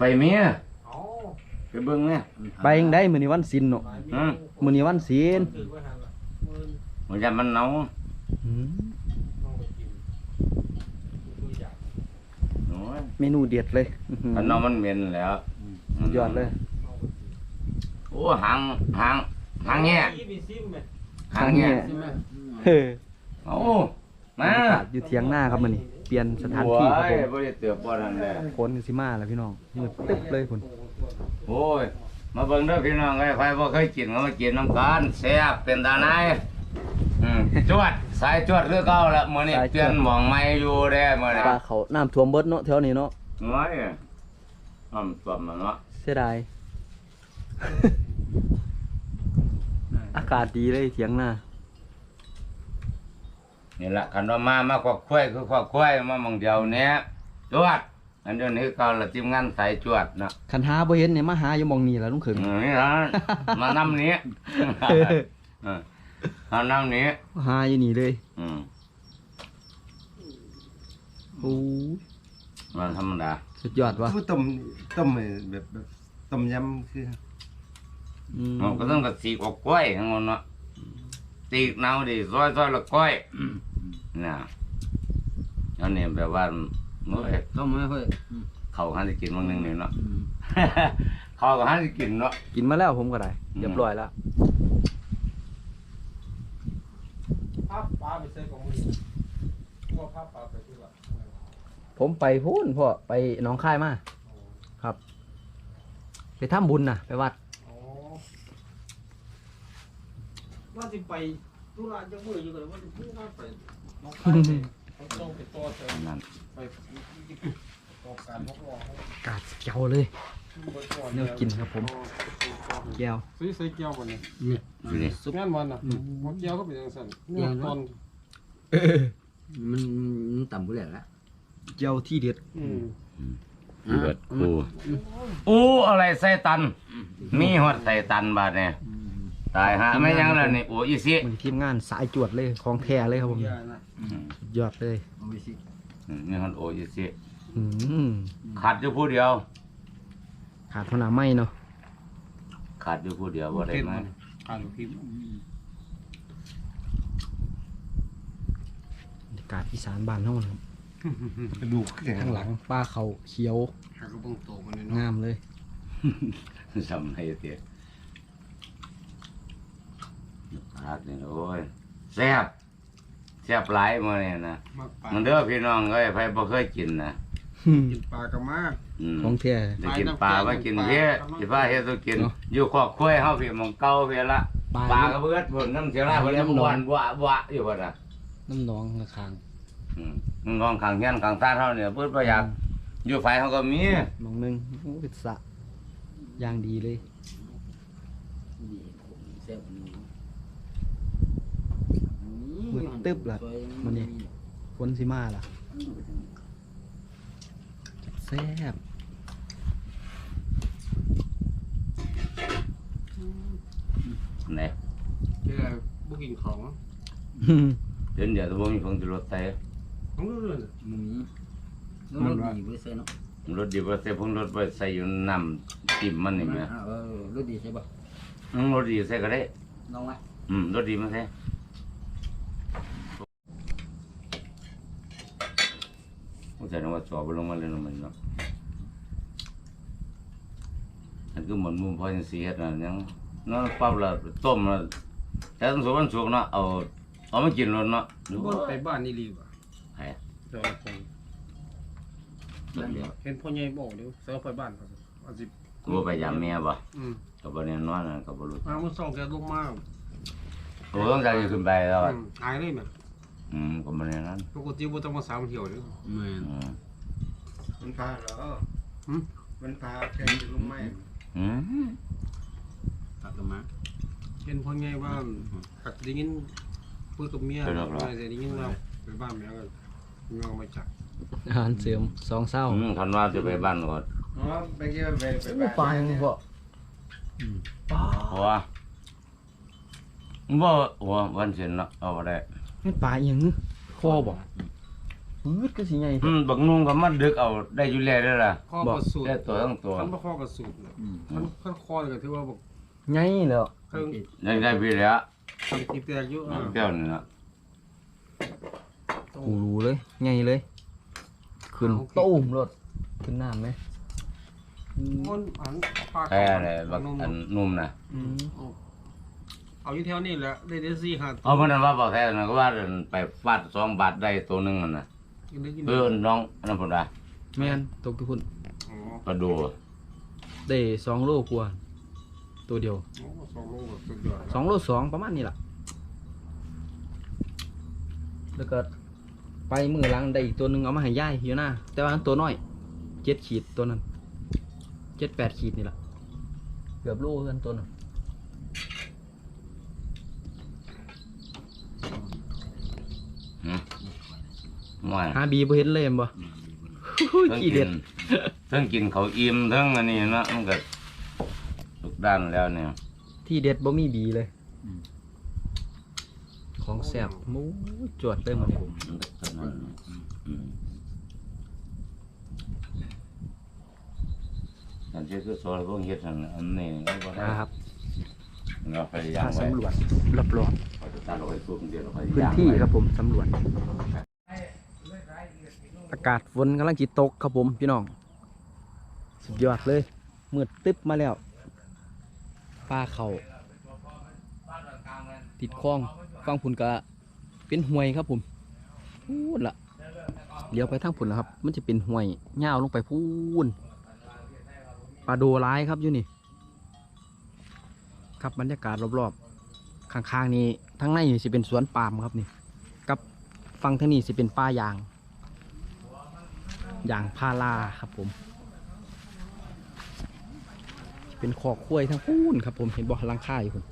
ไปเมียเอาไปเบิ่งเนี่ยไปยังได้มื้อนี้วันศีลเนาะอืมมื้อนี้วันศีลถือไว้หันละมือมันจะมันหนาวอืมต้องไปกินตัวอย่างโอ้ยเมนูเด็ดเลยอื้อหือมันหนาวมันเหม็นแล้วสุดยอดเลยต้องไปกินโอ้หางหางหางแง่ยี่มีซิมไหมหางแง่เฮ้อโอ้มาบรรยากาศอยู่เถียงหน้าครับมื้อนี้ เปลี่ยนสถานที่ครับโอ้ผยมบ่ได้เตือบบ่ทันแล้วคนสิมาแล้วพี่น้องมืดตึ๊บเลยพุ่นโอ้ยมาเบิ่งเด้อพี่น้องไอ้ยใครบ่เคยกินก็มากินน้ำกันแซ่บเป็นตาไหนายอืมจวดสายจวดคือเก่าละมื้อนี้เปลี่ยนหม่องใหม่อยู่เด้มื้อนี้ปลาเขาน้ำท่วมเบิดเนาะแถวนี้เนาะน้อยอ้ำตัวมันเนาะเสียดายอากาศดีเลยเถียงหน้า นี่แหละคันว่ามามาควักควายคือควักควายมามองเดียวเนี้ยจวดอันเดียวนี้ก็ละทีมงานสายจวดนะคันหาบ่เห็นเนี่ยมาหาอยู่หมองนี้ล่ะลุงเขิงอืมนี่ละมานำนี้เออเอานำนี้ หาอยู่นี่เลยอืมโอ้ยมันธรรมดาสุดยอดว่ะคือต้มต้มแบบแบบต้มยำคืออืมมันก็ต้องกระสีกออกกล้วยทั้งหมดเนาะตีกเนาดิซอยซอยละกล้วย น่ะอันนี้แบบว่าเมื่อยต้มไม่ค่อยเขาหันจะกินบางหนึงนี่เนาะเขาก็หันจะกินเนาะ กินมาแล้วผมก็ได้อืม เรียบร้อยแล้วภาพปลาไปใส่ของมือว่าภาพปลาไปที่ละผมไปพูนพ่อไปหน้องค่ายมาครับไปทำบุญน่ะไปวัดอ๋อว่าจะไปธุระจะมืออยู่กันว่าจะพูดว่าไป น้องข้าวเนี่ยเขาต้องไปต่อเติมนั่นไปต่อการทดลองให้กาดเกียวเลยแนวกินครับผมแก้วซื้อใส่เกี๊ยวก่อนเนี่ยเนี่ยดูดิสุดงานวันน่ะหัวเกี๊ยวก็เป็นอย่างสั่นเนี่ยตอนมันมันต่ำกว่าแล้วละเกียวที่เด็ดอืมเบิดกูโอ้อะไรใส่ตัน มีฮอดใส่ตันบาดเนี่ย ตายฮะไม่ยังแล้วนี่โอ้อีสิมันทีมงานสายจวดเลยของแท้เลยครับผมอย่านะสุดยอดเลยเอาไปสิอืมนี่ฮอดโอ้อีสิอืมขาดอยู่ผู้เดียว ขาดเท่าน้ำไม่เนาะขาดอยู่ผู้เดียวบ่ได้ไหมอ่านพิมพ์บรรยากาศอีสานบ้านเฮานะครับกระดูกแข็งข้างหลังป้าเขาเขียวหากระบังโตมันเลยเนาะงามเลยจำให้เตี้ย ขาดนี่โอ้ยแซ่บแซ่บหลายมื้อนี่นะมากปลามันเด้อพี่น้องเอ้ยใครบ่เคยกินนะกินปลากระมาก อืมของแท้ได้กินปลามากินเพี้ยสิพาเฮ็ดตัวกิน เนาะ อยู่ครอบครัวเฮาพี่หมองเก่าเพี้ยละปลาปลากระเบิดพุ่นน้ำเสียราพุ่นน้ำหวานวะวะอยู่พุ่นน่ะ น้ำหนองกระคางอืมน้องข้างเฮียนข้างซ่านเฮาเนี่ยเพิ่นบ่อยากอยู่ไฟเฮาก็มีหมองหนึงโอ้เป็นสระอย่างดีเลย นี่แซ่บนี่มืด ตึ๊บล่ะมันนี่คนสิมาล่ะแซ่บไหนเดี๋ยวบุกินของเดี๋ยวเดี๋ยวบ่มีผงชูรสใส่ต้องรู้เลยมันมีแล้วรถดีไว้ใส่เนาะรสดีบ่ใส่ผงรสบ่ใส่อยู่น้ำจิ้มมันนี่แหมเออรถดีใช่ป่ะอืมรสดีใส่ก็ได้ลองไหมอืมรสดีมาใส่ ผมจะนึกว่าจอบ่ลงมาเลยเนาะมันเนาะอันคือเหมือนมุมพอจังซี่เฮ็ดน่ะยังเนาะปั๊บแล้วต้มแล้วแต่ต้องสุกมันสุกเนาะเอาเอามากินรสเนาะดูบนไปบ้านนี่รีบอะไอ้เดี๋ยวผมเห็นพ่อใหญ่บอกเดี๋ยวเสือไปบ้านครับอาจิบ่ไปยามเมียบ่อืมก็บ่แน่นอนนะก็บ่รู้มาเมื่อสองแกลงมาโอ้ต้องการจะขึ้นไปแล้วอะอืมหายเลยแม่ อืมก็บ่แน่นอนปกติบ่ต้องมาสามเที่ยวเลยแม่นอืมมันพาเหรอหืมมันพาแค่จะลงไม้อืมตักกันมาเห็นพ่อใหญ่ว่าหักได้ยินพูดกับเมียอะไรได้ยินเราไปบ้านแม่ก็เงามาจับอาหารเสริมสองเศร้าอืมคันว่าจะไปบ้านก่อนอ๋อไปเกี่ยวไปไปปลายังบ่ปลาหัวบ่หัววันเสร็จเนาะเอาบ่ได้ ไม่ปลาอีหยังคอบ่ปื๊ดก็สิไงอืมบักนุ่งก็มันดึกเอาได้อยู่แล้วเด้อล่ะข้อกระสุนได้ตัวทั้งตัว คันบ่ข้อกระสุนน่ะอืมคันคันคอก็ถือว่าบอกไงแล้วเครื่องได้ได้พี่แล้วทำตีแตกอยู่อะเปรี้ยวนี่ล่ะกูรู้เลยไงเลยขึ้นตู้มรถขึ้นน้ำไหมมันอันปลาแค่อะไรบักนุ่มอันนุ่มน่ะอืม เอาอยู่แถวนี้แหละได้ได้สี่ห้าตัวเอาเพิ่นว่าบ่แท้นะก็ว่าไปฟาดสองบาทได้ตัวหนึงนั่นน่ะกินได้กินเออน้องอันนั้นพุ่นว่าแม่นตกทุกคนอ๋อปลาดูได้สองโลกว่าตัวเดียวโอ้สองโลแบบสุดยอดสองโลสองประมาณนี้ล่ะแล้วก็ไปมือหลังได้อีกตัวหนึ่งเอามาให้ย่ายอยู่หน้าแต่ว่าอันตัวน้อยเจ็ดขีดตัวนั้นเจ็ดแปดขีดนี่แหละเกือบโลกันตัวนั้น ม่วยหาบีบ่เห็นเลยเห็นบ่ทั้งขี้กิเด็ดนทั้งกินเขาวอิ่มทั้งอันนี้เนาะมันก็ทุกด้านแล้วเนี่ยที่เด็ดบ่มีบีเลยของแซ่บหมูจวดเลยหมันมันก็เท่านั้นอืมอันที่คือสอนพวกเฮ็ดนั่นน่ะอันนี้ก็บ่ได้นะครับเราพยายามมาไว้สำรวจรอบเราจะตัดเอาไว้ปุ๊บเดี๋ยวเราพยาๆพื้นยามที่ไว้ ครับผมสำรวจ อากาศฝนกำลังจิตกครับผมพี่น้อง สุดยอดเลยมืดตึ๊บมาแล้วฟ้าเขาติดคลองฟังผุนกะเป็นห้วยครับผมพูดละเลี้ยวไปทางผุนแล้วครับ มันจะเป็นห้วยเง่าลงไปพูนปลาโดร้ายครับอยู่นี่ ครับบรรยากาศรอบๆข้างๆนี้ทั้งในนี่สิเป็นสวนปาล์มครับนี่ กับฟังทางนี้สิเป็นป่ายาง อย่างพาราครับผม เป็นขอกล้วยทั้งพูนครับผมเห็นบ่อลังค่าอยู่คุณ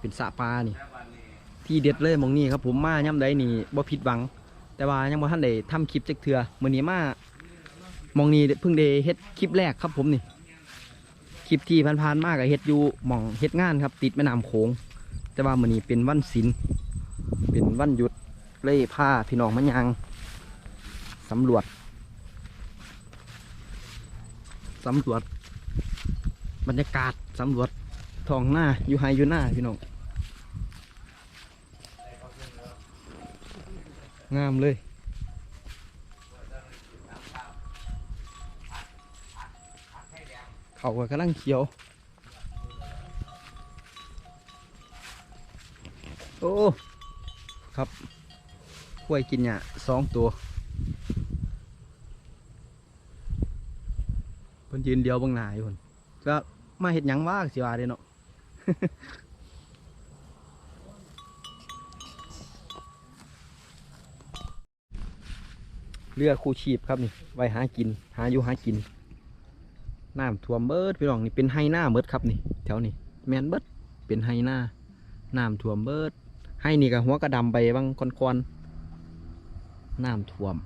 เป็นสะปลานี่ ที่เด็ดเลยมองนี่ครับผมมาย่ำใดนี่บ่ผิดหวัง แต่ว่ายังบ่ทันได้ทำคลิปจักเทื่อมื้อนี้มามองนี้เพิ่งได้เฮ็ดคลิปแรกครับผมนี่คลิปที่ผ่านๆมาก็เฮ็ดอยู่หม่องเฮ็ดงานครับ ติดแม่น้ำโขงแต่ว่ามื้อนี้เป็นวันศิลเป็นวันหยุดเล่ยพาพี่น้องมายังสำรวจ สำรวจ บรรยากาศสำรวจท้องหน้าอยู่ไฮอยู่หน้าพี่น้องงามเลยเขาก็กำลังเขียว โอ้ ครับกล้วยกินเนี่ยสองตัว พิ่นยืนเดียวบางหนาอยู่พุ่นก็มาเฮ็ดหยังว่าสิว่าเด้เนาะ เรือคู่ชีพครับนี่ไว้หากิน หาอยู่หากินน้ำท่วมเบิดพี่น้องนี่เป็นไฮหน้าเบิดครับนี่ แถวนี้แมนเบิดเป็นไฮหน้าน้ำท่วมเบิดไฮนี่กับหัวกระดำไปบางคอนๆน้ำท่วม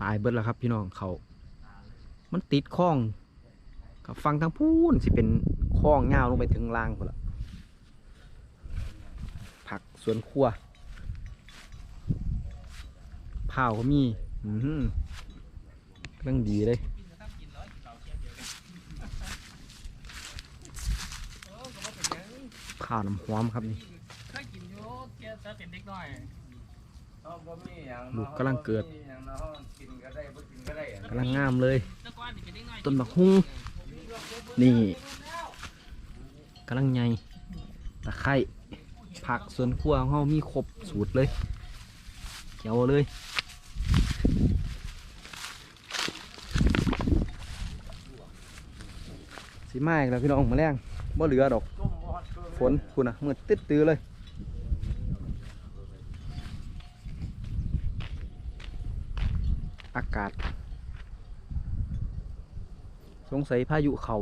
ตายเบิดแล้วครับพี่น้องเขา มันติดคลองกับฟังทางพูนสิเป็นคลองยาลงไปถึงล่างพุ่นละผักสวนครัวเผาก็มีอือหือเรื่องดีเลยข้าวน้ำหอมครับนี่เคยกินอยู่เจ้าแต่เป็นเด็กน้อย ลูกกำลังเกิดกินก็ได้บ่กินก็ได้กำลังงามเลยแต่ก่อนนี่เป็นเด็กน้อยต้นบักฮุ้งนี่กำลังใหญ่ตะไคร้ผักสวนครัวของเรามีครบสูตรเลยเขียวเลยสีไม้แล้วพี่น้องมาแรงบ่เหลือดอก ฝนคุณนะมืดตึ๊ดตื้อเลย อากาศ สงสัยพายุเขา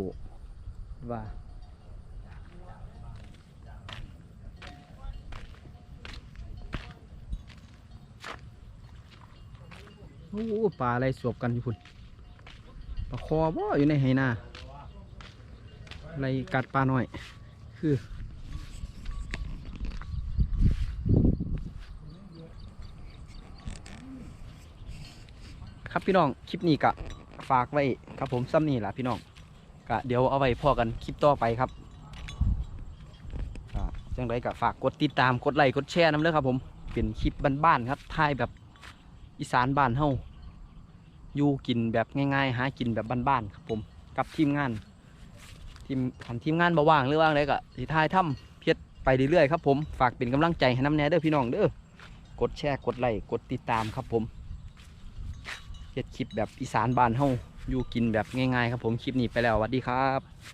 ว่าโอ้ปลาอะไรสวบกันอยู่พุ่นปลาคอบ่อยู่ในไหนาอะไรกัดปลาหน่อย คือ ครับพี่น้องคลิปนี้กะฝากไว้ครับผมซ้ำนี่แหละพี่น้องกะเดี๋ยวเอาไว้พอกันคลิปต่อไปครับจังไรกะฝากกดติดตามกดไลค์กดแชร์น้ำเด้อครับผมเป็นคลิปบ้านๆครับถ่ายแบบอีสานบ้านเฮาอยู่กินแบบง่ายๆ หากินแบบบ้านๆครับผมกับทีมงานทีมขันทีมงานบ่ว่างหรือว่างไรก็สิทายถ้ำเพียรไปเรื่อยๆครับผมฝากเป็นกำลังใจให้น้ำแน่เด้อพี่น้องเด้อกดแชร์กดไลค์กดติดตามครับผม เฮ็ดคลิปแบบอีสานบ้านเฮาอยู่กินแบบง่ายๆครับผมคลิปนี้ไปแล้วสวัสดีครับ